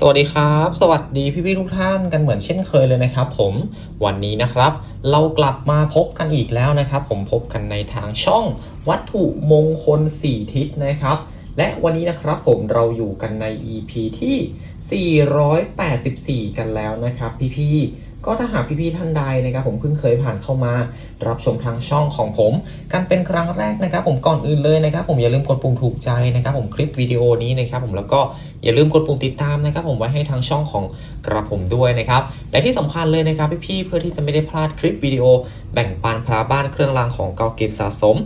สวัสดีครับ สวัสดีพี่ๆทุกท่านกันเหมือนเช่นเคยเลยนะครับ ผมวันนี้นะครับ เรากลับมาพบกันอีกแล้วนะครับ ผมพบกันในทางช่องวัตถุมงคล 4 ทิศนะครับ และวันนี้นะครับผมเราอยู่กันใน EP ที่ 484 กันแล้วนะครับ พี่ๆ ก็ถ้าหากพี่ๆท่านใดนะครับผมเพิ่งเคยผ่านเข้ามา รับชมทางช่องของผม กันเป็นครั้งแรกนะครับ ผมก่อนอื่นเลยนะครับ ผมอย่าลืมกดปุ่มถูกใจนะครับ ผมคลิปวิดีโอนี้นะครับ ผมแล้วก็อย่าลืมกดปุ่มติดตามนะครับ ผมไว้ให้ทางช่องของกระผมด้วยนะครับและที่สำคัญเลยนะครับพี่ๆเพื่อที่จะไม่ได้พลาดคลิปวิดีโอ แบ่งปันพระบ้านเครื่องรางของเก่าเก็บสะสม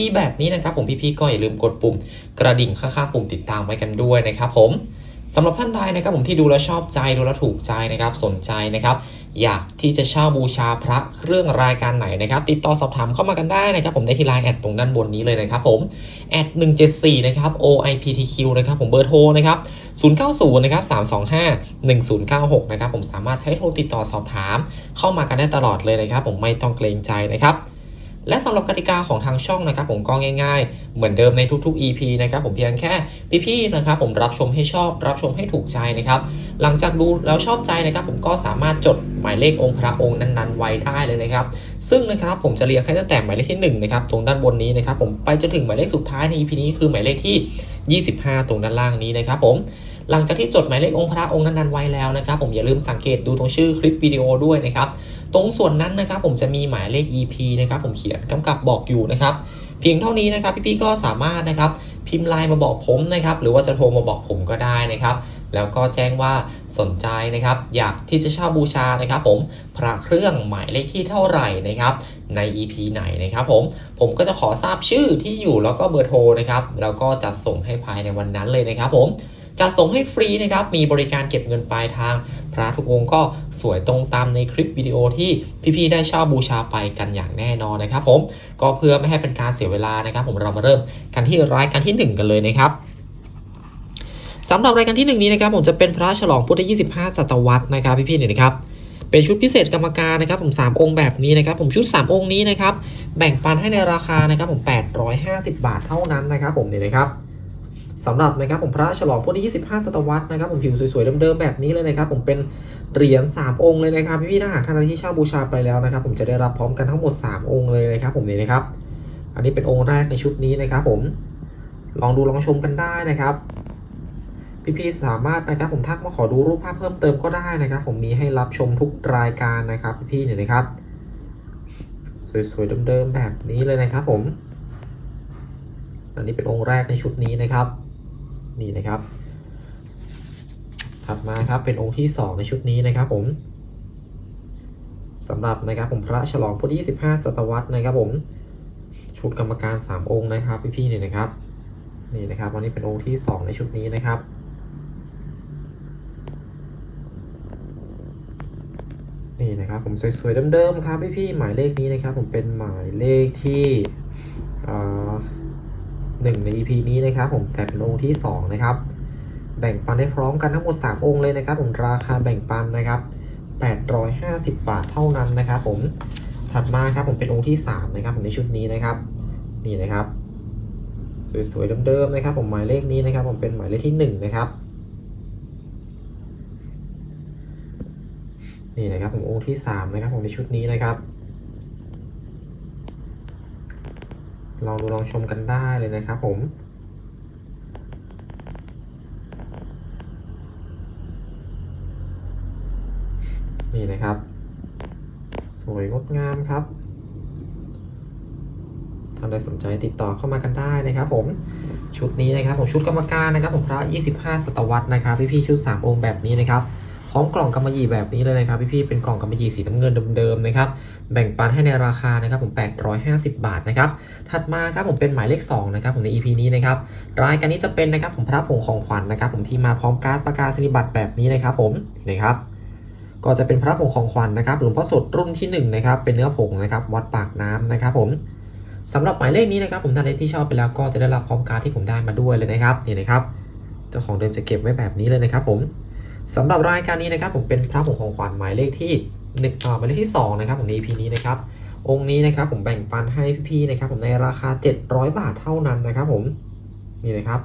ดีๆแบบนี้นะครับ ผมพี่ๆก็อย่าลืมกดปุ่มกระดิ่งข้างๆปุ่มติดตามไว้กันด้วยนะครับ ผม สำหรับท่านใดนะครับผมที่ดูแล้วชอบใจดูแล้วถูกใจนะครับสนใจนะครับอยากที่จะเช่าบูชาพระเครื่องรายการไหนนะครับติดต่อสอบถามเข้ามากันได้นะครับผมได้ที่ไลน์แอดตรงด้านบนนี้เลยนะครับผมแอด174นะครับ OIPTQ นะครับผมเบอร์โทรนะครับ090นะครับ325 1096นะครับผมสามารถใช้โทรติดต่อสอบถามเข้ามากันได้ตลอดเลยนะครับผมไม่ต้องเกรงใจนะครับ และสำหรับกติกาของทางช่องนะครับผมก็ง่าย ๆ เหมือนเดิมในทุกๆ EP นะครับผมเพียงแค่พี่ๆนะครับผมรับชมให้ชอบรับชมให้ถูกใจนะครับหลังจากดูแล้วชอบใจนะครับผมก็สามารถจดหมายเลของค์พระองค์นั้นๆ ไว้ได้เลยนะครับ ซึ่งนะครับผมจะเรียงให้ตั้งแต่หมายเลขที่1นะครับตรงด้านบนนี้นะครับผมไปจนถึงหมายเลขสุดท้ายใน EP นี้คือหมายเลขที่ 25 ตรงด้านล่างนี้นะครับผม หลังจากที่จดหมายเลของค์พระองค์นั้นๆไว้แล้วนะครับผมอย่าลืมสังเกตดูตรงชื่อคลิปวิดีโอด้วยนะครับตรงส่วนนั้นนะครับผมจะมีหมายเลข EP นะครับผมเขียนกำกับบอกอยู่นะครับเพียงเท่านี้นะครับพี่ๆก็สามารถนะครับพิมพ์ไลน์มาบอกผมนะครับหรือว่าจะโทรมาบอกผมก็ได้นะครับแล้วก็แจ้งว่าสนใจนะครับอยากที่จะเช่าบูชานะครับผมพระเครื่องหมายเลขที่เท่าไหร่นะครับใน EP ไหนนะครับผมผมก็จะขอทราบชื่อที่อยู่แล้วก็เบอร์โทรนะครับแล้วก็จัดส่งให้ภายในวันนั้นเลยนะครับผม จัดส่งให้ฟรีนะครับ มีบริการเก็บเงินปลายทาง พระทุกองค์ก็สวยตรงตามในคลิปวิดีโอที่พี่ๆได้เช่าบูชาไปกันอย่างแน่นอนนะครับ ผมก็เพื่อไม่ให้เป็นการเสียเวลานะครับ ผมเรามาเริ่มกันที่รายการที่หนึ่งกันเลยนะครับสำหรับรายการที่ 1 นี้นะครับ ผมจะเป็นพระฉลองพุทธ25ศตวรรษนะครับพี่ๆเนี่ยนะครับเป็นชุดพิเศษกรรมการนะครับผม 3 องค์แบบนี้นะครับ ผมชุด 3 องค์นี้นะครับ แบ่งปันให้ในราคานะครับผม 850 บาทเท่านั้นนะครับ ผมเนี่ยนะครับ สำหรับนะครับผมพระฉลองพุทธ25 ศตวรรษนะครับผมผิวสวยๆเดิมๆแบบนี้เลยนะครับผมเป็นเหรียญ3องค์เลยนะครับพี่ๆถ้าหากท่านที่เช่าบูชาไปแล้วนะครับผมจะได้รับพร้อมกันทั้งหมด 3 องค์เลยนะครับผมเนี่ยนะครับ อันนี้เป็นองค์แรกในชุดนี้นะครับผมลองดูลองชมกันได้นะครับ พี่ๆสามารถนะครับผมทักมาขอดูรูปภาพเพิ่มเติมก็ได้นะครับ ผมมีให้รับชมทุกรายการนะครับพี่ๆเนี่ยนะครับ สวยๆเดิมๆแบบนี้เลยนะครับผมอันนี้เป็นองค์แรกในชุดนี้นะครับ นี่นะครับ ถัดมาครับเป็นองค์ที่สองในชุดนี้นะครับผมสำหรับนะครับผมพระฉลองพุทธ25ศตวรรษนะครับผมชุดกรรมการ 3 องค์นะครับพี่ๆเนี่ยนะครับนี่นะครับวันนี้เป็นองค์ที่สองในชุดนี้นะครับนี่นะครับผมสวยๆเดิมๆครับพี่ๆหมายเลขนี้นะครับ ผมเป็นหมายเลขที่อ่า หนึ่งใน EP นี้นะครับผมแต่เป็นองค์ที่สองนะครับ แบ่งปันได้พร้อมกันทั้งหมด 3 องค์เลยนะครับผมราคาแบ่งปันนะครับ 850 บาทเท่านั้นนะครับผมถัดมาครับผมเป็นองค์ที่ 3 นะครับผมในชุดนี้นะครับ นี่นะครับ สวยๆเดิมๆนะครับ ผมหมายเลขนี้นะครับ ผมเป็นหมายเลขที่ 1 นะครับนี่นะครับผมองค์ที่สามนะครับผมในชุดนี้นะครับ ลองดูลองชมกันได้เลยนะครับผมนี่นะครับ สวยงดงามครับท่านใดสนใจติดต่อเข้ามากันได้นะครับผมชุดนี้นะครับผมชุดกรรมการนะครับผมพระ 25 ศตวรรษนะครับพี่ๆชุด 3 องค์แบบนี้นะครับ ร้อมกล่องกำมะหยี่แบบนี้เลยนะครับพี่ๆเป็นกล่องกำมะหยี่สีน้ำเงินเดิมๆนะครับแบ่งปันให้ในราคานะครับผม 850 บาทนะครับถัดมาครับผมเป็นหมายเลข2นะครับผมใน EP นี้นะครับรายการนี้จะเป็นนะครับผมพระผงของขวัญนะครับผมที่มาพร้อมการ์ดประกาศนียบัตรแบบนี้นะครับผมนี่นะครับก็จะเป็นพระผงของขวัญนะครับหลวงพ่อสดรุ่นที่1นะครับเป็นเนื้อผงนะครับวัดปากน้ำนะครับผมสำหรับหมายเลขนี้นะครับผมท่านใดที่ชอบไปแล้วก็จะได้รับพร้อมการ์ดที่ผมได้มาด้วยเลยนะครับนี่นะครับเจ้าของเดิมจะเก็บไว้แบบนี้เลยนะครับผม สำหรับรายการนี้นะครับผมเป็นพระผงของขวัญหมายเลขที่หนึ่งหมายเลขที่ 2 นะครับผมใน EP นี้นะครับ องค์นี้นะครับผมแบ่งปันให้พี่ๆนะครับผมในราคา 700 บาทเท่านั้นนะครับผมนี่นะครับ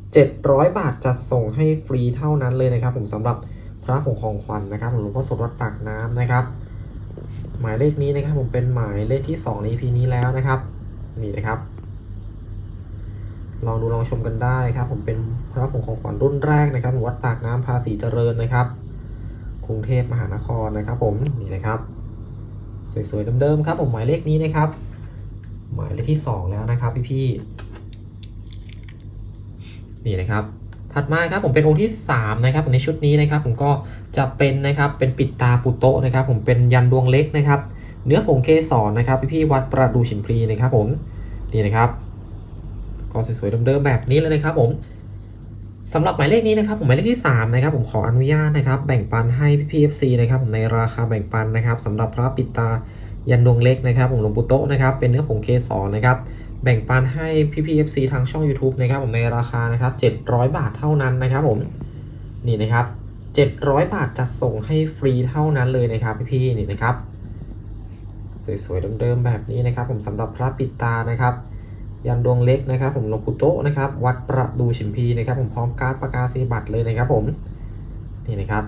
700 บาทจัดส่งให้ฟรีเท่านั้นเลยนะครับ ผมสำหรับพระผงของขวัญนะครับหลวงพ่อสดวัดปากน้ำนะครับ หมายเลขนี้นะครับผมเป็นหมายเลขที่2ใน EP นี้แล้วนะครับนี่นะครับ ลองดูลองชมกันได้ครับ ผมเป็นพระผงของขวัญรุ่นแรกนะครับวัดปากน้ำภาษีเจริญนะครับ กรุงเทพมหานครนะครับ ผมนี่นะครับ สวยๆเดิมๆครับ ผมหมายเลขนี้นะครับ หมายเลขที่ 2 แล้วนะครับ พี่ๆนี่นะครับ ถัดมาครับผมเป็นองค์ที่3นะครับในชุดนี้นะครับ ผมก็จะเป็นนะครับเป็นปิดตาปุโตะนะครับ ผมเป็นยันดวงเล็กนะครับ เนื้อผงเกสรนะครับ พี่ๆวัดประดูฉิมพลีนะครับ ผมนี่นะครับ ก็สวยๆเดิมๆแบบนี้เลยนะครับผมสำหรับหมายเลขนี้นะครับผมหมายเลขที่ 3 นะครับ ผมขออนุญาตนะครับ แบ่งปันให้พี่ๆ FC นะครับผมในราคาแบ่งปันนะครับสำหรับพระปิตายันดวงเล็กนะครับผมหลวงปู่โตนะครับเป็นเนื้อผงเกสรนะครับแบ่งปันให้พี่ๆ FC ทางช่อง YouTube นะครับผมในราคานะครับ700 บาทเท่านั้นนะครับผมนี่นะครับ700 บาทจะส่งให้ฟรีเท่านั้นเลยนะครับพี่ๆนี่นะครับสวยๆเดิมๆแบบนี้นะครับ ผมสำหรับพระปิตานะครับ ยันดวงเล็กนะครับ ผมหลวงปู่โตะนะครับ วัดประดูฉิมพีนะครับ ผมพร้อมการ์ดประกาศนียบัตรเลยนะครับ ผมนี่นะครับ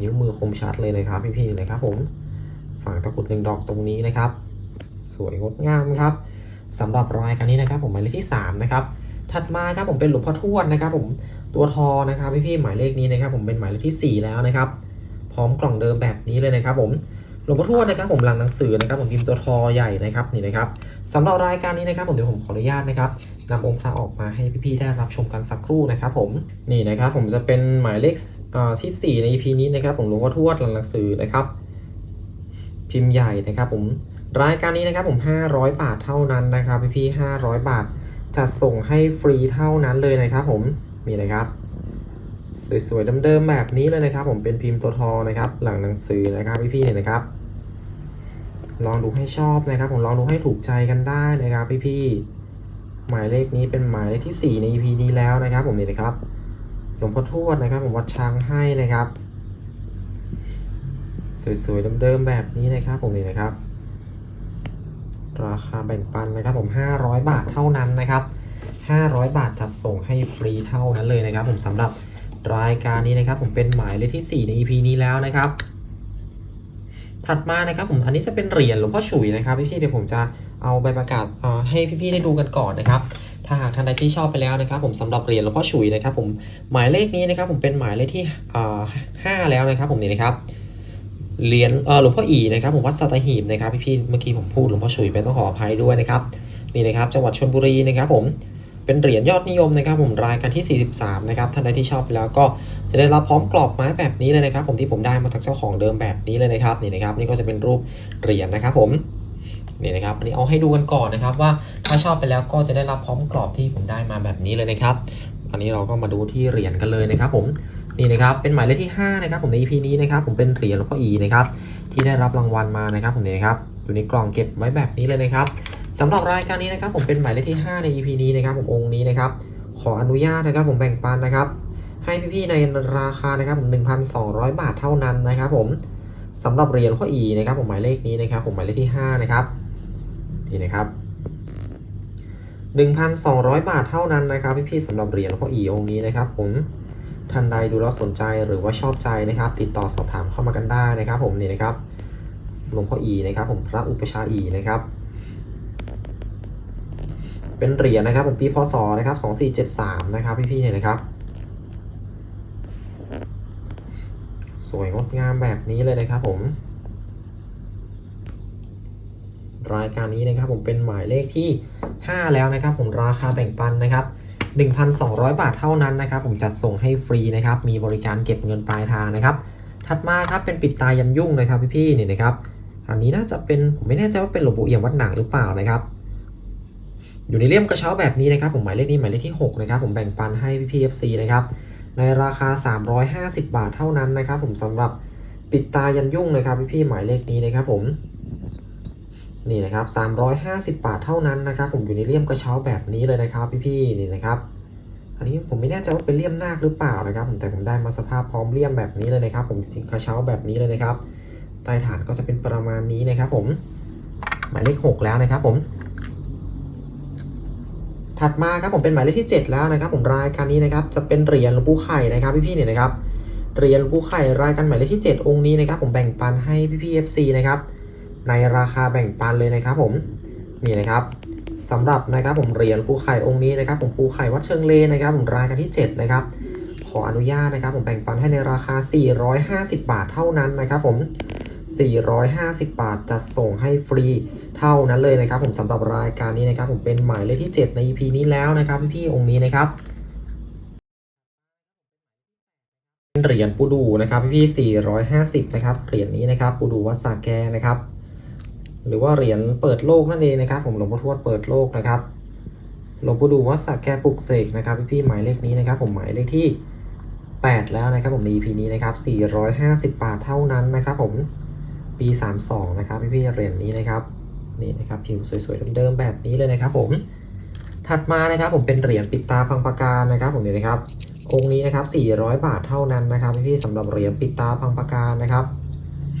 นิ้วมือคมชัดเลยนะครับ พี่ๆนะครับผมฝังตะกุดหนึ่งดอกตรงนี้นะครับ สวยงดงามครับสำหรับรายการนี้นะครับ ผมหมายเลขที่ 3 นะครับ ถัดมาครับผมเป็นหลวงพ่อทวดนะครับ ผมตัวทอนะครับพี่ๆหมายเลขนี้นะครับ ผมเป็นหมายเลขที่ 4 แล้วนะครับ พร้อมกล่องเดิมแบบนี้เลยนะครับ ผม ลวงพ่อทวดนะครับผมหลังหนังสือนะครับผมพิมพ์ตัวทอใหญ่นะครับนี่นะครับสำหรับรายการนี้นะครับผมเดี๋ยวผมขออนุญาตนะครับนำองค์พระออกมาให้พี่ๆได้รับชมกันสักครู่นะครับผมนี่นะครับผมจะเป็นหมายเลขอ่าที่4ใน EP นี้นะครับผมหลวงพ่อทวดหลังหนังสือนะครับพิมพ์ใหญ่นะครับผมรายการนี้นะครับผม 500 บาทเท่านั้นนะครับพี่ๆ500 บาทจะส่งให้ฟรีเท่านั้นเลยนะครับผมนี่นะครับสวยๆเดิมๆแบบนี้เลยนะครับ ผมเป็นพิมพ์ตัวทอนะครับ หลังหนังสือนะครับพี่ๆเนี่ยนะครับ ลองดูให้ชอบนะครับผมลองดูให้ถูกใจกันได้นะครับพี่ๆหมายเลขนี้เป็นหมายเลขที่ 4 ใน EP นี้แล้วนะครับ ผมนี่นะครับหลวงพ่อทวดนะครับ ผมวัดช้างให้นะครับ สวยๆเดิมๆแบบนี้นะครับ ผมนี่นะครับ ราคาแบ่งปันนะครับ ผม 500 บาทเท่านั้นนะครับ 500 บาทจัดส่งให้ฟรีเท่านั้นเลยนะครับ ผมสำหรับรายการนี้นะครับ ผมเป็นหมายเลขที่ 4 ใน EP นี้แล้วนะครับ ถัดมานะครับผมอันนี้จะเป็นเหรียญหลวงพ่อฉุยนะครับพี่ๆเดี๋ยวผมจะเอาใบประกาศให้พี่ๆได้ดูกันก่อนนะครับถ้าหากท่านใดที่ชอบไปแล้วนะครับ ผมสำหรับเหรียญหลวงพ่อฉุยนะครับ ผมหมายเลขนี้นะครับ ผมเป็นหมายเลขที่ห้าแล้วนะครับ ผมนี่นะครับเหรียญหลวงพ่ออีนะครับผมวัดสัตหีบนะครับพี่ๆเมื่อกี้ผมพูดหลวงพ่อฉุยไปต้องขออภัยด้วยนะครับนี่นะครับจังหวัดชลบุรีนะครับผม เป็นเหรียญยอดนิยมนะครับผมรายการที่ 43 นะครับท่านใดที่ชอบไปแล้วก็จะได้รับพร้อมกรอบไม้แบบนี้เลยนะครับ ผมที่ผมได้มาจากเจ้าของเดิมแบบนี้เลยนะครับนี่นะครับ นี่ก็จะเป็นรูปเหรียญนะครับผมนี่นะครับอันนี้เอาให้ดูกันก่อนนะครับ ว่าถ้าชอบไปแล้วก็จะได้รับพร้อมกรอบที่ผมได้มาแบบนี้เลยนะครับ อันนี้เราก็มาดูที่เหรียญกันเลยนะครับผมนี่นะครับเป็นหมายเลขที่5นะครับผมใน EP นี้นะครับผมเป็นเหรียญหลวงพ่ออีนะครับที่ได้รับรางวัลมานะครับผมนี่นะครับอยู่ในกล่องเก็บไว้แบบนี้เลยนะครับสำหรับรายการนี้นะครับผมเป็นหมายเลขที่ 5 ใน EP นี้นะครับผมองค์นี้นะครับขออนุญาตนะครับผมแบ่งปันนะครับ ให้พี่ๆในราคานะครับผม1,200 บาทเท่านั้นนะครับผมสำหรับเหรียญหลวงพ่ออีนะครับผมหมายเลขนี้นะครับผมหมายเลขที่ 5 นะครับนี่นะครับ 1,200 บาทเท่านั้นนะครับพี่ๆสำหรับเหรียญหลวงพ่ออีองค์นี้นะครับ ผมท่านใดดูแล้วสนใจหรือว่าชอบใจนะครับ ติดต่อสอบถามเข้ามากันได้นะครับ ผมนี่นะครับหลวงพ่ออีนะครับ ผมพระอุปชาอีนะครับ เป็นเหรียญนะครับผมปีพศนะครับ2473นะครับพี่ๆเนี่ยนะครับ สวยงดงามแบบนี้เลยนะครับผม รายการนี้นะครับผมเป็นหมายเลขที่ 5 แล้วนะครับ ผมราคาแบ่งปันนะครับ 1,200 บาทเท่านั้นนะครับ ผมจัดส่งให้ฟรีนะครับ มีบริการเก็บเงินปลายทางนะครับ ถัดมาครับเป็นปิดตายันยุ่งนะครับพี่ๆนี่ยนะครับ อันนี้น่าจะเป็นผมไม่แน่ใจว่าเป็นหลวงปู่เอี่ยมวัดหนังหรือเปล่านะครับ อยู่ในเลี่ยมกระเช้าแบบนี้นะครับผมหมายเลขนี้หมายเลขที่ 6 นะครับ ผมแบ่งปันให้พี่ FC นะครับ ในราคา 350 บาทเท่านั้นนะครับ ผมสำหรับปิดตายันยุ่งนะครับพี่ๆหมายเลขนี้นะครับผมนี่นะครับ 350 บาทเท่านั้นนะครับ ผมอยู่ในเลี่ยมกระเช้าแบบนี้เลยนะครับ พี่ๆนี่นะครับ อันนี้ผมไม่แน่ใจว่าเป็นเลี่ยมนาคหรือเปล่านะครับ ผมแต่ผมได้มาสภาพพร้อมเลี่ยมแบบนี้เลยนะครับ ผมกระเช้าแบบนี้เลยนะครับใต้ฐานก็จะเป็นประมาณนี้นะครับ ผม หมายเลข 6 แล้วนะครับ ผม ถัดมาครับผมเป็นหมายเลขที่ 7 แล้วนะครับ ผมรายการนี้นะครับจะเป็นเหรียญหลวงปู่ไข่นะครับพี่ๆเนี่ยนะครับเหรียญหลวงปู่ไข่รายการหมายเลขที่ 7 องค์นี้นะครับ ผมแบ่งปันให้พี่ๆ FC นะครับในราคาแบ่งปันเลยนะครับ ผมนี่นะครับสำหรับนะครับผมเหรียญลวงปู่ไข่องค์นี้นะครับ ผมปู่ไข่วัดเชิงเลนนะครับผมรายการที่ 7 นะครับ ขออนุญาตนะครับ ผมแบ่งปันให้ในราคา 450 บาทเท่านั้นนะครับ ผม 450 บาทจัดส่งให้ฟรี เท่านั้นเลยนะครับ ผมสำหรับรายการนี้นะครับ ผมเป็นหมายเลขที่ 7 ใน EP นี้แล้วนะครับ พี่ๆองค์นี้นะครับเหรียญปูดูนะครับพี่ๆ450 นะครับเหรียญนี้นะครับปูดูวัดสาแกนะครับ หรือว่าเหรียญเปิดโลกนั่นเองนะครับ ผมหลวงพ่อทวดเปิดโลกนะครับหลวงปู่ดูวัดสาแกปลุกเสกนะครับพี่ๆหมายเลขนี้นะครับ ผมหมายเลขที่ 8 แล้วนะครับ ผมใน EP นี้นะครับ450 บาทเท่านั้นนะครับ ผมปี32นะครับพี่พี่ๆเหรียญนี้นะครับ นี่นะครับผิวสวยๆเดิมๆแบบนี้เลยนะครับผมถัดมานะครับผมเป็นเหรียญปิดตาพังปะการนะครับผมนี่นะครับ องค์นี้นะครับ 400 บาทเท่านั้นนะครับพี่ๆสำหรับเหรียญปิดตาพังปะการนะครับ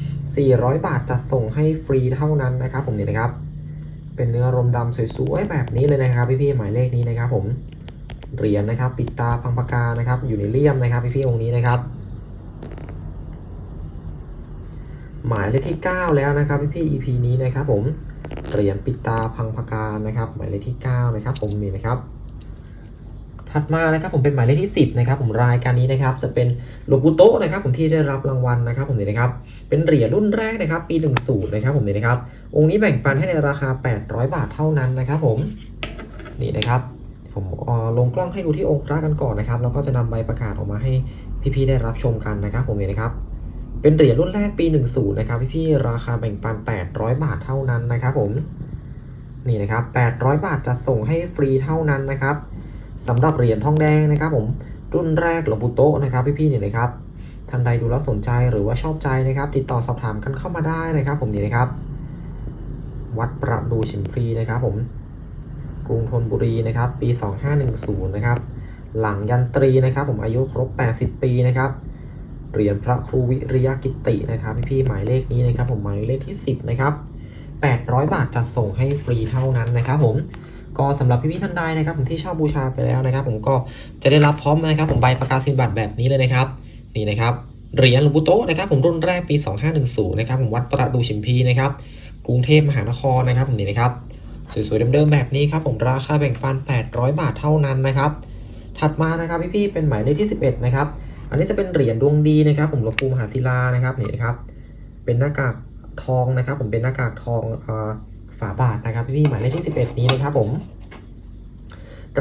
400 บาทจัดส่งให้ฟรีเท่านั้นนะครับผมนี่นะครับ เป็นเนื้อรมดำสวยๆแบบนี้เลยนะครับพี่ๆหมายเลขนี้นะครับ ผมเหรียญนะครับ ปิดตาพังปะการนะครับ อยู่ในเลี่ยมนะครับพี่ๆองค์นี้นะครับ หมายเลขที่ 9 แล้วนะครับพี่พี่ EP นี้นะครับผม เหรียญปิดตาพังพการนะครับ หมายเลขที่ 9 นะครับ ผมนี่นะครับ ถัดมานะครับผมเป็นหมายเลขที่ 10 นะครับ ผมรายการนี้นะครับ จะเป็นหลวงปู่โตนะครับ ผมที่ได้รับรางวัลนะครับ ผมนี่นะครับ เป็นเหรียญรุ่นแรกนะครับ ปี 10 นะครับ ผมนี่นะครับ องค์นี้แบ่งปันให้ในราคา 800 บาทเท่านั้นนะครับ ผมนี่นะครับผมลงกล้องให้ดูที่องค์พระกันก่อนนะครับ แล้วก็จะนำใบประกาศออกมาให้พี่ๆได้รับชมกันนะครับ ผมนี่นะครับ เป็นเหรียญรุ่นแรกปี 10 นะครับพี่ๆราคาแบ่งปัน 800 บาทเท่านั้นนะครับผมนี่นะครับ 800 บาทจะส่งให้ฟรีเท่านั้นนะครับสำหรับเหรียญทองแดงนะครับผมรุ่นแรกหลวงปู่โตะนะครับพี่ๆเนี่ยนะครับท่านใดดูแล้วสนใจหรือว่าชอบใจนะครับ ติดต่อสอบถามกันเข้ามาได้นะครับ ผมนี่นะครับ วัดประดูชิมพลีนะครับ ผมกรุงธนบุรีนะครับ ปี 2510 นะครับ หลังยันตรีนะครับ ผมอายุครบ 80 ปีนะครับ เหรียญพระครูวิริยกิตินะครับพี่ๆหมายเลขนี้นะครับผมหมายเลขที่ 10นะครับ800 บาทจัดส่งให้ฟรีเท่านั้นนะครับผมก็สำหรับพี่ๆท่านใดนะครับผมที่ชอบบูชาไปแล้วนะครับ ผมก็จะได้รับพร้อมนะครับ ผมใบประกาศนียบัตรแบบนี้เลยนะครับ นี่นะครับเหรียญหลวงปู่โตนะครับ ผมรุ่นแรกปี 2510นะครับผมวัดประดูชิมพีนะครับกรุงเทพมหานครนะครับผมนี่นะครับสวยๆเดิมๆแบบนี้ครับผมราคาแบ่งปัน 800 บาทเท่านั้นนะครับ ถัดมานะครับพี่ๆเป็นหมายเลขที่ 11 นะครับ อันนี้จะเป็นเหรียญดวงดีนะครับ ผมหลวงปู่มหาศิลานะครับนี่นะครับ เป็นหน้ากากทองนะครับ ผมเป็นหน้ากากทองอฝาบาทนะครับพี่หมายเลขที่ 11 นี้นะครับผม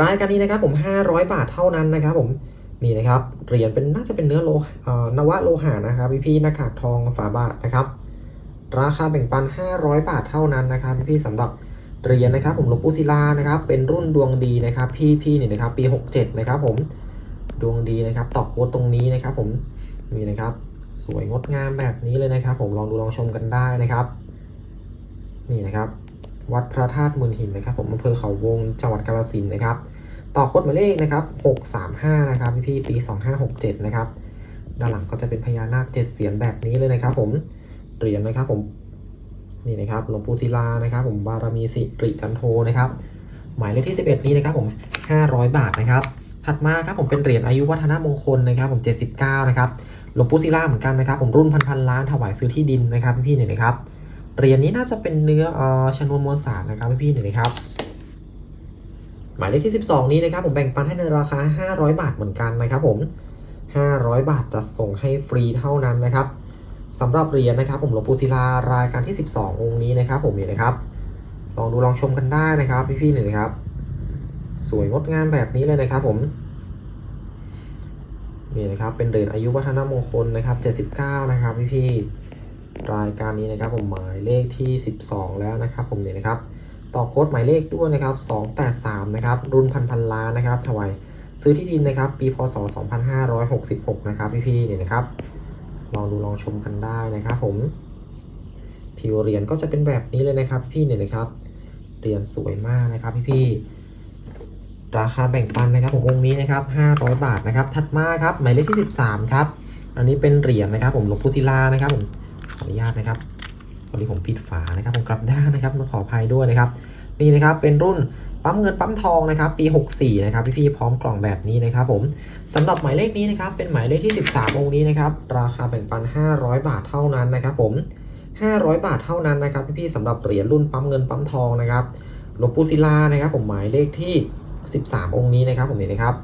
รายการนี้นะครับ ผม 500 บาทเท่านั้นนะครับ ผมนี่นะครับเหรียญเป็นน่าจะเป็นเนื้อโลหะเอ่อนวะโลหะนะครับพี่ๆหน้ากากทองฝาบาทนะครับ ราคาแบ่งปัน 500 บาทเท่านั้นนะครับพี่ๆสำหรับเหรียญนะครับ ผมหลวงปู่ศิลานะครับ เป็นรุ่นดวงดีนะครับ พี่ๆนี่นะครับ ปี 67 นะครับ ผม ดวงดีนะครับตอกโค้ดตรงนี้นะครับ ผมนี่นะครับ สวยงดงามแบบนี้เลยนะครับ ผมลองดูลองชมกันได้นะครับ นี่นะครับ วัดพระธาตุมื่นหินนะครับ ผมอำเภอเขาวงจังหวัดกาฬสินธุ์นะครับ ต่อโคดหมายเลขนะครับ635นะครับพี่ๆปี 2567นะครับด้านหลังก็จะเป็นพญานาคเจ็ดเสียนแบบนี้เลยนะครับ ผมเหรียญนะครับ ผมนี่นะครับหลวงปู่ศิลานะครับ ผมบารมีสิริจันโทนะครับ หมายเลขที่ 11 นี้นะครับ ผม 500 บาทนะครับ ถัดมาครับผมเป็นเหรียญอายุวัฒนมงคลนะครับผม79นะครับหลวงปู่ศิลาเหมือนกันนะครับผมรุ่นพันพันล้านถวายซื้อที่ดินนะครับพี่ๆเนี่ยนะครับเหรียญนี้น่าจะเป็นเนื้ออชนวนมวลสารนะครับพี่ๆเนี่ยนะครับหมายเลขที่ 12 นี้นะครับผมแบ่งปันให้ในราคา 500 บาทเหมือนกันนะครับผม 500 บาทจะส่งให้ฟรีเท่านั้นนะครับสำหรับเหรียญนะครับ ผมหลวงปู่ศิลารายการที่ 12 องค์นี้นะครับ ผมนี่นะครับ ลองดูลองชมกันได้นะครับพี่ๆเนี่ยนะครับ สวยงดงามแบบนี้เลยนะครับผม นี่นะครับเป็นเหรียญอายุวัฒนมงคลนะครับ 79 นะครับพี่ๆรายการนี้นะครับผมหมายเลขที่ 12 แล้วนะครับ ผมเนี่ยนะครับ ต่อโค้ดหมายเลขด้วยนะครับ 283 นะครับ รุ่นพันพันล้านนะครับถวายซื้อที่ดินนะครับ ปีพศ 2566 นะครับพี่ๆเนี่ยนะครับ ลองดูลองชมกันได้นะครับผมผิวเหรียญก็จะเป็นแบบนี้เลยนะครับ พี่เนี่ยนะครับเหรียญสวยมากนะครับพี่ๆ ราคาแบ่งปันนะครับผมองค์นี้นะครับ500 บาทนะครับ ถัดมาครับหมายเลขที่ 13 ครับ อันนี้เป็นเหรียญนะครับ ผมหลวงปู่ศิลานะครับผมขออนุญาตนะครับวันนี้ผมปิดฝานะครับผมกลับด้านนะครับต้องขออภัยด้วยนะครับนี่นะครับเป็นรุ่นปั๊มเงินปั๊มทองนะครับ ปี 64 นะครับพี่ๆพร้อมกล่องแบบนี้นะครับ ผมสำหรับหมายเลขนี้นะครับเป็นหมายเลขที่ 13 องค์นี้นะครับราคาแบ่งปัน 500 บาทเท่านั้นนะครับ ผม 500 บาทเท่านั้นนะครับพี่ๆสำหรับเหรียญรุ่นปั๊มเงินปั๊มทองนะครับหลวงปู่ศิลานะครับ ผมหมายเลขที่ 13 องค์นี้นะครับผมเห็นนะครับ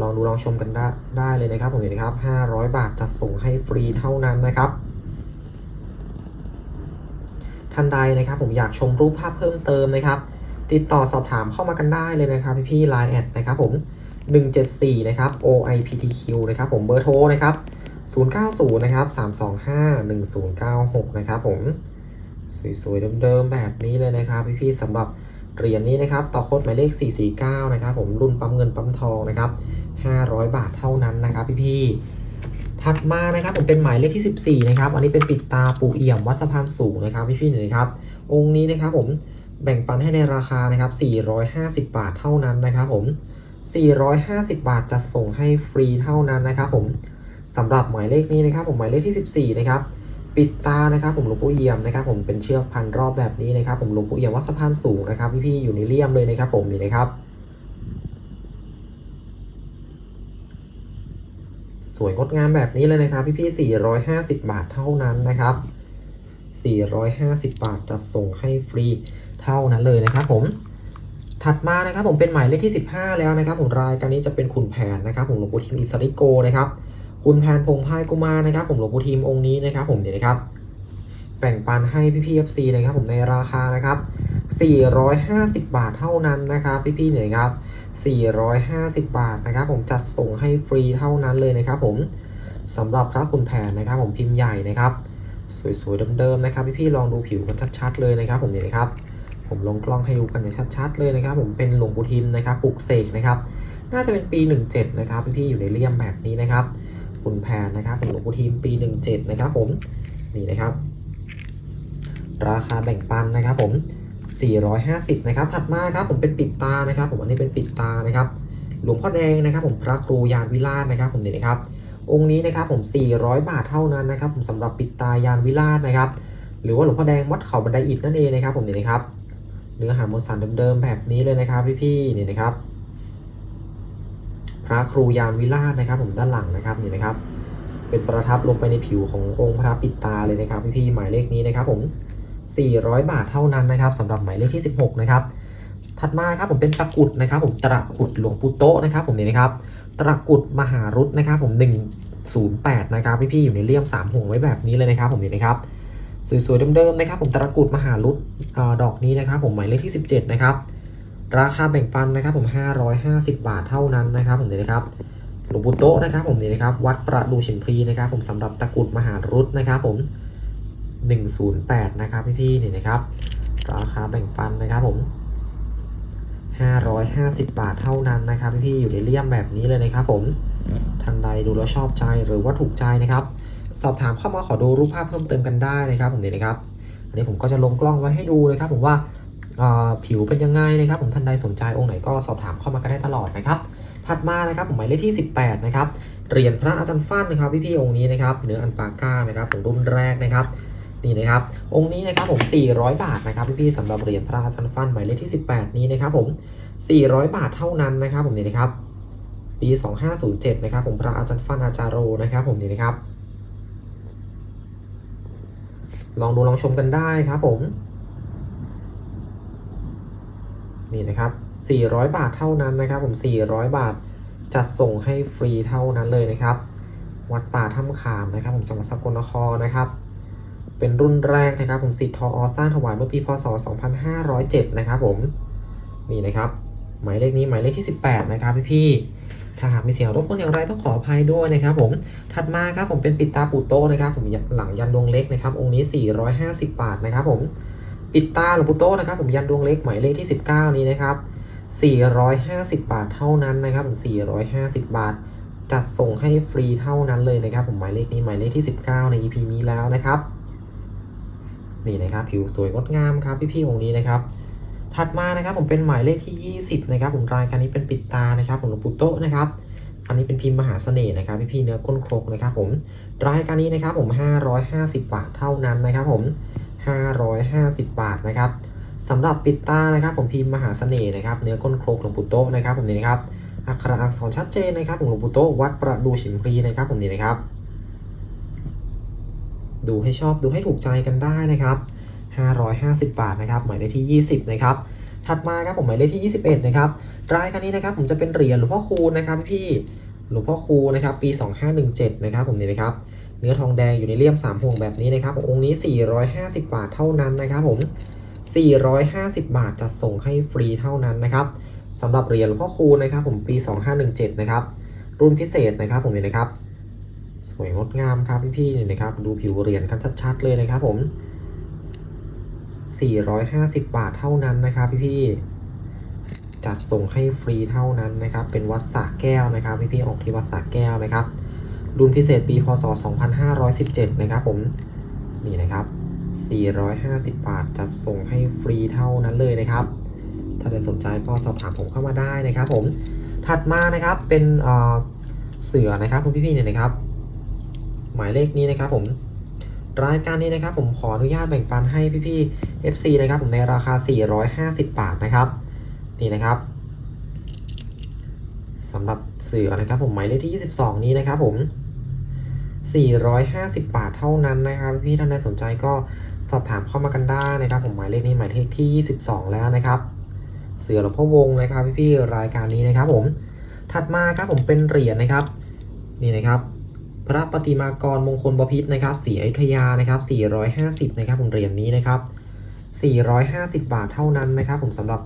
ลองดูลองชมกันได้ได้เลยนะครับผมเห็นนะครับ 500 บาทจัดส่งให้ฟรีเท่านั้นนะครับท่านใดนะครับ ผมอยากชมรูปภาพเพิ่มเติมนะครับ ติดต่อสอบถามเข้ามากันได้เลยนะครับพี่ๆ Line แอดนะครับผม 174 นะครับ OIPTQ นะครับผมเบอร์โทรนะครับ090 นะครับ 325 1096 นะครับผม สวยๆเดิมๆแบบนี้เลยนะครับ พี่ๆสำหรับ เหรียญนี้นะครับต่อโค้ดหมายเลข 449 นะครับผมรุ่นปั๊มเงินปั๊มทองนะครับ 500 บาทเท่านั้นนะครับพี่ๆถัดมานะครับผมเป็นหมายเลขที่ 14 นะครับ อันนี้เป็นปิดตาปูเอี่ยมวัดสะพานสูงนะครับพี่ๆหนไหมครับ องค์นี้นะครับผมแบ่งปันให้ในราคานะครับ 450 บาทเท่านั้นนะครับผม 450 บาทจะส่งให้ฟรีเท่านั้นนะครับผมสำหรับหมายเลขนี้นะครับผมหมายเลขที่ 14 นะครับ ปิดตานะครับผมหลวงปู่เอี่ยมนะครับผมเป็นเชือกพันรอบแบบนี้นะครับผมหลวงปู่เอี่ยมวัดสะพานสูงนะครับพี่ๆอยู่ในเลี่ยมเลยนะครับผมนี่นะครับ สวยงดงามแบบนี้เลยนะครับพี่ๆ450 บาทเท่านั้นนะครับ 450 บาทจะส่งให้ฟรีเท่านั้นเลยนะครับผมถัดมานะครับผมเป็นหมายเลขที่ 15 แล้วนะครับผมรายการนี้จะเป็นขุนแผนนะครับผมหลวงปู่ทิมอิสริโกนะครับ ขุนแผนพงพายกุมารนะครับ ผมหลวงปู่ทิมองค์นี้นะครับ ผมเนี่ยนะครับ แบ่งปันให้พี่พี่ FC นะครับผมในราคานะครับ 450 บาทเท่านั้นนะครับ พี่พี่เนี่ยครับ 450 บาทนะครับ ผมจัดส่งให้ฟรีเท่านั้นเลยนะครับ ผมสำหรับพระคุณแผนนะครับ ผมพิมพ์ใหญ่นะครับ สวยๆเดิมๆนะครับ พี่ๆลองดูผิวกันชัดๆเลยนะครับ ผมเนี่ยนะครับ ผมลงกล้องให้ดูกันอย่างชัดๆเลยนะครับ ผมเป็นหลวงปู่ทิมนะครับปลุกเสกนะครับ น่าจะเป็นปี 17 นะครับ พี่ๆอยู่ในเลี่ยมแบบนี้นะครับ คุณแผนนะครับผมหลวงปู่ทิมปี 17 นะครับผม นี่นะครับ ราคาแบ่งปันนะครับผม 450 นะครับ ถัดมาครับผมเป็นปิดตานะครับ ผมอันนี้เป็นปิดตานะครับ หลวงพ่อแดงนะครับ ผมพระครูยานวิราชนะครับ ผมนี่นะครับ องค์นี้นะครับผม 400 บาทเท่านั้นนะครับ ผมสำหรับปิดตายานวิราชนะครับ หรือว่าหลวงพ่อแดงวัดเขาบันไดอิฐนั่นเองนะครับ ผมนี่นะครับ เนื้อหามวลสารเดิมๆแบบนี้เลยนะครับพี่ๆนี่นะครับ พระครูยานวิราชนะครับ ผมด้านหลังนะครับนี่นะครับ เป็นประทับลงไปในผิวขององค์พระปิดตาเลยนะครับพี่ๆหมายเลขนี้นะครับ ผม 400 บาทเท่านั้นนะครับสำหรับหมายเลขที่ 16 นะครับ ถัดมาครับผมเป็นตะกุดนะครับ ผมตะกุดหลวงปู่โตะนะครับ ผมนี่นะครับตะกุดมหารุตนะครับ ผม 108 นะครับพี่ๆอยู่ในเลี่ยม3ห่วงไว้แบบนี้เลยนะครับ ผมนี่นะครับสวยๆเดิมๆนะครับ ผมตะกุดมหารุตดอกนี้นะครับ ผมหมายเลขที่ 17 นะครับ ราคาแบ่งปันนะครับผม550 บาทเท่านั้นนะครับผมนี่นะครับหลวงปู่โตะนะครับผมนี่นะครับวัดประดูฉิมพลีนะครับผมสำหรับตะกุดมหารุตนะครับผม 108 นะครับพี่ๆนี่นะครับ ราคาแบ่งปันนะครับผม550 บาทเท่านั้นนะครับพี่ๆอยู่ในเลี่ยมแบบนี้เลยนะครับผมท่านใดดูแล้วชอบใจหรือว่าถูกใจนะครับ สอบถามเข้ามาขอดูรูปภาพเพิ่มเติมกันได้นะครับผมนี่นะครับอันนี้ผมก็จะลงกล้องไว้ให้ดูนะครับผมว่า ผิวเป็นยังไงนะครับ ผมท่านใดสนใจองค์ไหนก็สอบถามเข้ามากันได้ตลอดนะครับ ถัดมานะครับผมหมายเลขที่ 18 นะครับเหรียญพระอาจารย์ฟั่นนะครับพี่ๆองค์นี้นะครับเนื้ออันปาก้านะครับผมรุ่นแรกนะครับนี่นะครับองค์นี้นะครับผม 400 บาทนะครับพี่ๆสำหรับเหรียญพระอาจารย์ฟั่นหมายเลขที่ 18 นี้นะครับผม 400 บาทเท่านั้นนะครับผมนี่นะครับปี 2507 นะครับผมพระอาจารย์ฟั่นอาจารโรนะครับผมนี่นะครับ ลองดูลองชมกันได้ครับผม นี่นะครับ 400 บาทเท่านั้นนะครับ ผม 400 บาทจัดส่งให้ฟรีเท่านั้นเลยนะครับ วัดป่าถ้ำขามนะครับ ผมจังหวัดสกลนครนะครับ เป็นรุ่นแรกนะครับ ผมสิทธิ์ทออสร้างถวายเมื่อปีพศ 2507 นะครับ ผมนี่นะครับ หมายเลขนี้หมายเลขที่ 18 นะครับพี่ๆถ้าหากมีเสียงรบกวนอย่างไรต้องขออภัยด้วยนะครับผม ถัดมาครับผมเป็นปิดตาปูโตนะครับ ผมหลังยันดวงเล็กนะครับ องค์นี้ 450 บาทนะครับผม ปิดตาหลวงปู่โตนะครับ ผมยันดวงเล็กหมายเลขที่ 19 นี้นะครับ 450 บาทเท่านั้นนะครับผม450 บาท จัดส่งให้ฟรีเท่านั้นเลยนะครับ ผมหมายเลขนี้หมายเลขที่ 19 ใน EP นี้แล้วนะครับนี่นะครับผิวสวยงดงามครับพี่ๆองค์นี้นะครับ ถัดมานะครับผมเป็นหมายเลขที่ 20 นะครับ ผมรายการนี้เป็นปิดตานะครับผมหลวงปู่โตนะครับอันนี้เป็นพิมพ์มหาเสน่ห์นะครับพี่ๆเนื้อก้นโครกนะครับ ผมรายการนี้นะครับผม 550 บาทเท่านั้นนะครับ ผม 550 บาทนะครับสำหรับปิดตานะครับผมพิมพ์มหาเสน่ห์นะครับเนื้อก้นโครกหลวงปู่โตนะครับผมนี่นะครับอักขระอักษรชัดเจนนะครับของหลวงปู่โตวัดประดูฉิมพลีนะครับผมนี่นะครับ ดูให้ชอบดูให้ถูกใจกันได้นะครับ 550 บาทนะครับหมายเลขที่ 20 นะครับถัดมาครับผมหมายเลขที่ 21 นะครับรายการนี้นะครับผมจะเป็นเหรียญหลวงพ่อคูณนะครับพี่หลวงพ่อคูณนะครับปี 2517 นะครับผมนี่นะครับ เนื้อทองแดงอยู่ในเลี่ยม3ห่วงแบบนี้นะครับองค์นี้ 450 บาทเท่านั้นนะครับผม 450 บาทจะส่งให้ฟรีเท่านั้นนะครับสำหรับเหรียญหลวงพ่อคูณนะครับผมปี 2517 นะครับ รุ่นพิเศษนะครับผมนี่นะครับ สวยงดงามครับพี่ๆนี่นะครับ ดูผิวเหรียญกันชัดๆเลยนะครับผม 450 บาทเท่านั้นนะครับพี่ๆจัดส่งให้ฟรีเท่านั้นนะครับ เป็นวัดสระแก้วนะครับพี่ๆออกที่วัดสระแก้วนะครับ รุ่นพิเศษปีพศ 2517 นะครับผมนี่นะครับ 450 บาทจัดส่งให้ฟรีเท่านั้นเลยนะครับ ถ้าใครสนใจก็สอบถามผมเข้ามาได้นะครับผมถัดมานะครับเป็นเอ่อเสือนะครับคุณพี่ๆเนี่ยนะครับ หมายเลขนี้นะครับผมรายการนี้นะครับผมขออนุญาตแบ่งปันให้พี่ๆ FC นะครับผมในราคา 450 บาทนะครับนี่นะครับสำหรับเสือนะครับผมหมายเลขที่ 22 นี้นะครับผม 450 บาทเท่านั้นนะครับพี่ท่านใดสนใจก็สอบถามเข้ามากันได้นะครับ ผมหมายเลขนี้หมายเลขที่ 22 แล้วนะครับ เสือหลวงพ่อวงนะครับพี่ๆรายการนี้นะครับ ผมถัดมาครับผมเป็นเหรียญนะครับนี่นะครับ พระปฏิมากรมงคลบพิษนะครับสีอยุธยานะครับ 450 นะครับผมเหรียญนี้นะครับ 450 บาทเท่านั้นนะครับ ผมสำหรับ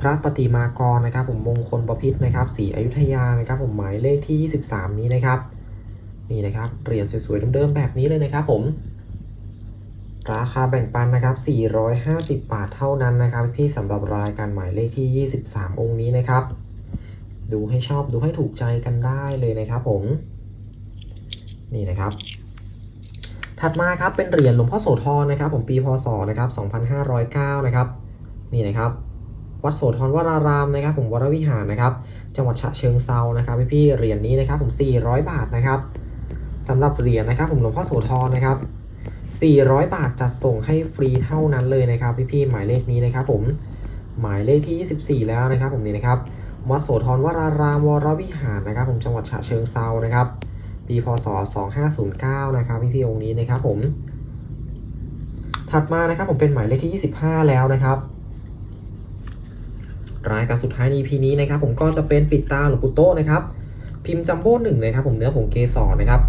พระปฏิมากรนะครับ ผมมงคลบพิษนะครับสีอยุธยานะครับ ผมหมายเลขที่ 23 นี้นะครับ นี่นะครับเหรียญสวยๆเดิมๆแบบนี้เลยนะครับผมราคาแบ่งปันนะครับ 450 บาทเท่านั้นนะครับ พี่สำหรับรายการหมายเลขที่ 23 องค์นี้นะครับ ดูให้ชอบดูให้ถูกใจกันได้เลยนะครับผม นี่นะครับ ถัดมาครับเป็นเหรียญหลวงพ่อโสธรนะครับ ผมปีพศนะครับ 2509 นะครับ นี่นะครับ วัดโสธรวรารามนะครับ ผมวรวิหารนะครับ จังหวัดฉะเชิงเซานะครับพี่ๆเหรียญนี้นะครับ ผม 400 บาทนะครับ สำหรับเหรียญนะครับผมหลวงพ่อโสธรนะครับ 400 บาทจัดส่งให้ฟรีเท่านั้นเลยนะครับ พี่ๆหมายเลขนี้นะครับ ผมหมายเลขที่ 24 แล้วนะครับ ผมนี่นะครับวัดโสธรวรารามวรวิหารนะครับ ผมจังหวัดฉะเชิงเซานะครับปีพศ 2509 นะครับพี่พี่ๆองค์นี้นะครับ ผม ถัดมานะครับ ผมเป็นหมายเลขที่ 25 แล้วนะครับรายการสุดท้ายใน EP นี้นะครับ ผมก็จะเป็นปิดตาหลวงปู่โตนะครับพิมพ์จัมโบ้หนึ่งนะครับ ผมเนื้อผงเกสรนะครับ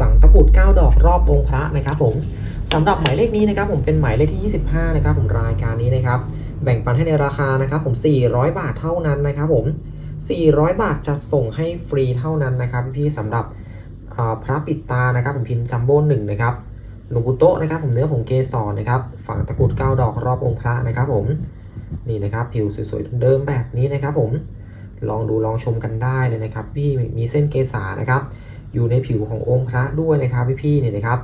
ฝังตะกุด9ดอกรอบองค์พระนะครับผมสำหรับหมายเลขนี้นะครับผมเป็นหมายเลขที่ 25 นะครับผมรายการนี้นะครับแบ่งปันให้ในราคานะครับผม 400 บาทเท่านั้นนะครับผม 400 บาทจะส่งให้ฟรีเท่านั้นนะครับพี่สำหรับพระปิดตานะครับผมพิมพ์จัมโบ้หนึ่งนะครับหลวงปู่โตนะครับผมเนื้อผงเกสรนะครับฝังตะกุดเก้าดอกรอบองค์พระนะครับผมนี่นะครับผิวสวยๆเดิมแบบนี้นะครับผมลองดูลองชมกันได้เลยนะครับพี่มีเส้นเกษานะครับ อยู่ในผิวขององค์พระด้วยนะครับพี่ๆเนี่ยนะครับ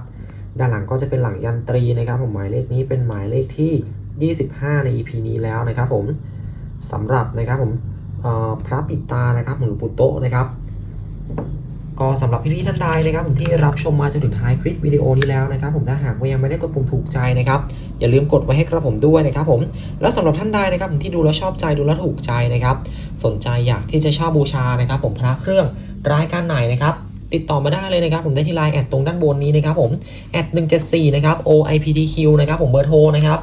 ด้านหลังก็จะเป็นหลังยันตรีนะครับผมหมายเลขนี้เป็นหมายเลขที่ 25 ใน EP นี้แล้วนะครับผมสำหรับนะครับผมพระปิดตานะครับหลวงปู่โตนะครับก็สำหรับพี่ๆท่านใดนะครับผมที่รับชมมาจนถึงท้ายคลิปวิดีโอนี้แล้วนะครับ ผมถ้าหากว่ายังไม่ได้กดปุ่มถูกใจนะครับ อย่าลืมกดไว้ให้กระผมด้วยนะครับผมแล้วสำหรับท่านใดนะครับผมที่ดูแล้วชอบใจดูแล้วถูกใจนะครับ สนใจอยากที่จะเช่าบูชานะครับ ผมพระเครื่องรายการไหนนะครับ ติดต่อมาได้เลยนะครับผมได้ที่ไลน์แอดตรงด้านบนนี้นะครับผมแอด174นะครับ OIPDQ นะครับผมเบอร์โทรนะครับ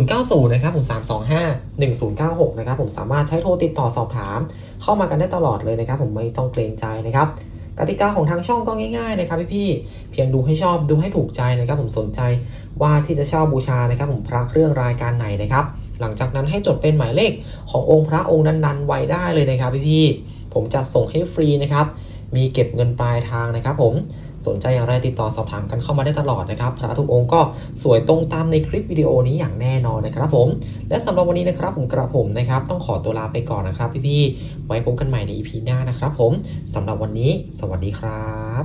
090นะครับผม325 1096นะครับผมสามารถใช้โทรติดต่อสอบถาม เข้ามากันได้ตลอดเลยนะครับ ผมไม่ต้องเกรงใจนะครับกติกาของทางช่องก็ง่ายๆนะครับพี่ๆเพียงดูให้ชอบดูให้ถูกใจนะครับ ผมสนใจว่าที่จะเช่าบูชานะครับ ผมพระเครื่องรายการไหนนะครับ หลังจากนั้นให้จดเป็นหมายเลขขององค์พระองค์นั้นๆไว้ได้เลยนะครับพี่ๆผมจะส่งให้ฟรีนะครับ มีเก็บเงินปลายทางนะครับผมสนใจอย่างไรติดต่อสอบถามกันเข้ามาได้ตลอดนะครับพระทุกองค์ก็สวยตรงตามในคลิปวิดีโอนี้อย่างแน่นอนนะครับผม และสำหรับวันนี้นะครับผมกระผมนะครับ ต้องขอตัวลาไปก่อนนะครับพี่ๆไว้พบกันใหม่ในอีพีหน้านะครับผมสำหรับวันนี้ สวัสดีครับ